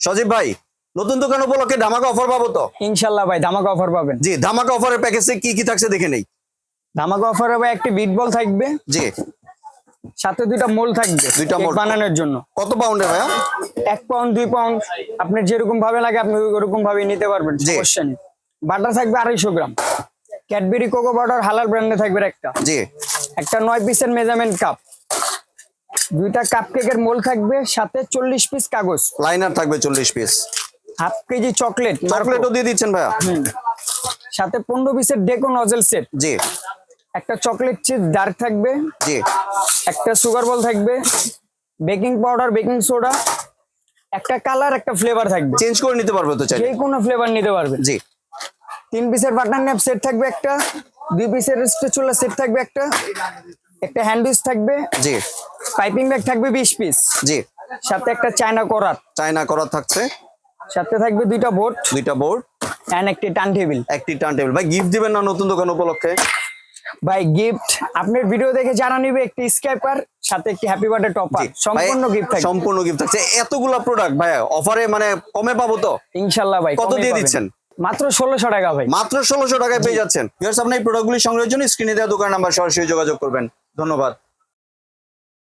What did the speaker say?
সজীব ভাই নতুন দোকান উপলক্ষে ধামাকা অফার পাবো তো? ইনশাল্লাহ ভাই ধামাকা অফার পাবেন। জি ধামাকা অফারের প্যাকেজে কি কি থাকছে দেখে নেই? ধামাকা অফারে ভাই একটি বিট বল থাকবে। জি। সাথে দুইটা মোল থাকবে দুইটা মোল। বানানোর জন্য। কত পাউন্ডের ভাইয়া? এক পাউন্ড দুই পাউন্ড আপনার যেরকম ভাবে লাগে আপনি ওরকম ভাবে নিতে পারবেন। সমস্যা নেই। বাটার থাকবে আড়াইশো গ্রাম। ক্যাডবেরি কোকো বাটার হালাল ব্র্যান্ডে থাকবে একটা জি। একটা নয় পিসের মেজারমেন্ট কাপ দুইটা কাপ কেকের মোল থাকবে সাথে চল্লিশ পিস কাগজ। লাইনার থাকবে চল্লিশ পিস হাফ কেজি চকলেট চকলেটও দিয়ে দিচ্ছেন ভাইয়া? সাথে পনেরো পিসের ডেকো নজেল সেট জি। একটা চকলেট চিপ ডার্ক থাকবে। জি। একটা সুগার বল থাকবে। বেকিং পাউডার বেকিং সোডা একটা কালার একটা ফ্লেভার থাকবে। চেঞ্জ করে নিতে পারবে তো চাইলে। যে কোনো ফ্লেভার নিতে পারবে। জি। তিন পিসের বাটার ন্যাপ সেট থাকবে একটা। দুই পিসের স্পেচুলা সেট থাকবে একটা। একটা হ্যান্ডউইচ থাকবে জি। পাইপিং ব্যাগ থাকবে বিশ পিস জি। সাথে একটা চায়না করাত। চায়না করাত থাকছে। সাথে থাকবে দুইটা বোর্ড দুইটা বোর্ড অ্যান্ড একটি টার্ন টেবিল একটি টার্ন টেবিল ভাই গিফট দিবেন না নতুন দোকান উপলক্ষে? ভাই গিফট আপনার ভিডিও দেখে জানা নিবে একটি স্ক্যাপার সাথে একটি হ্যাপি বার্থডে টপার সম্পূর্ণ গিফট থাকবে। সম্পূর্ণ গিফট থাকছে। এতগুলা প্রোডাক্ট ভাই অফারে মানে কমে পাবো তো? ইনশাল্লাহ ভাই কত দিয়ে দিচ্ছেন? মাত্র ষোলোশো টাকা ভাই। মাত্র ষোলোশো টাকায় পেয়ে যাচ্ছেন। ভিউয়ার্স আপনি এই প্রোডাক্টগুলি সংগ্রহের জন্য স্ক্রিনে দেওয়া দোকান নাম্বার সরাসরি যোগাযোগ করবেন। ধন্যবাদ।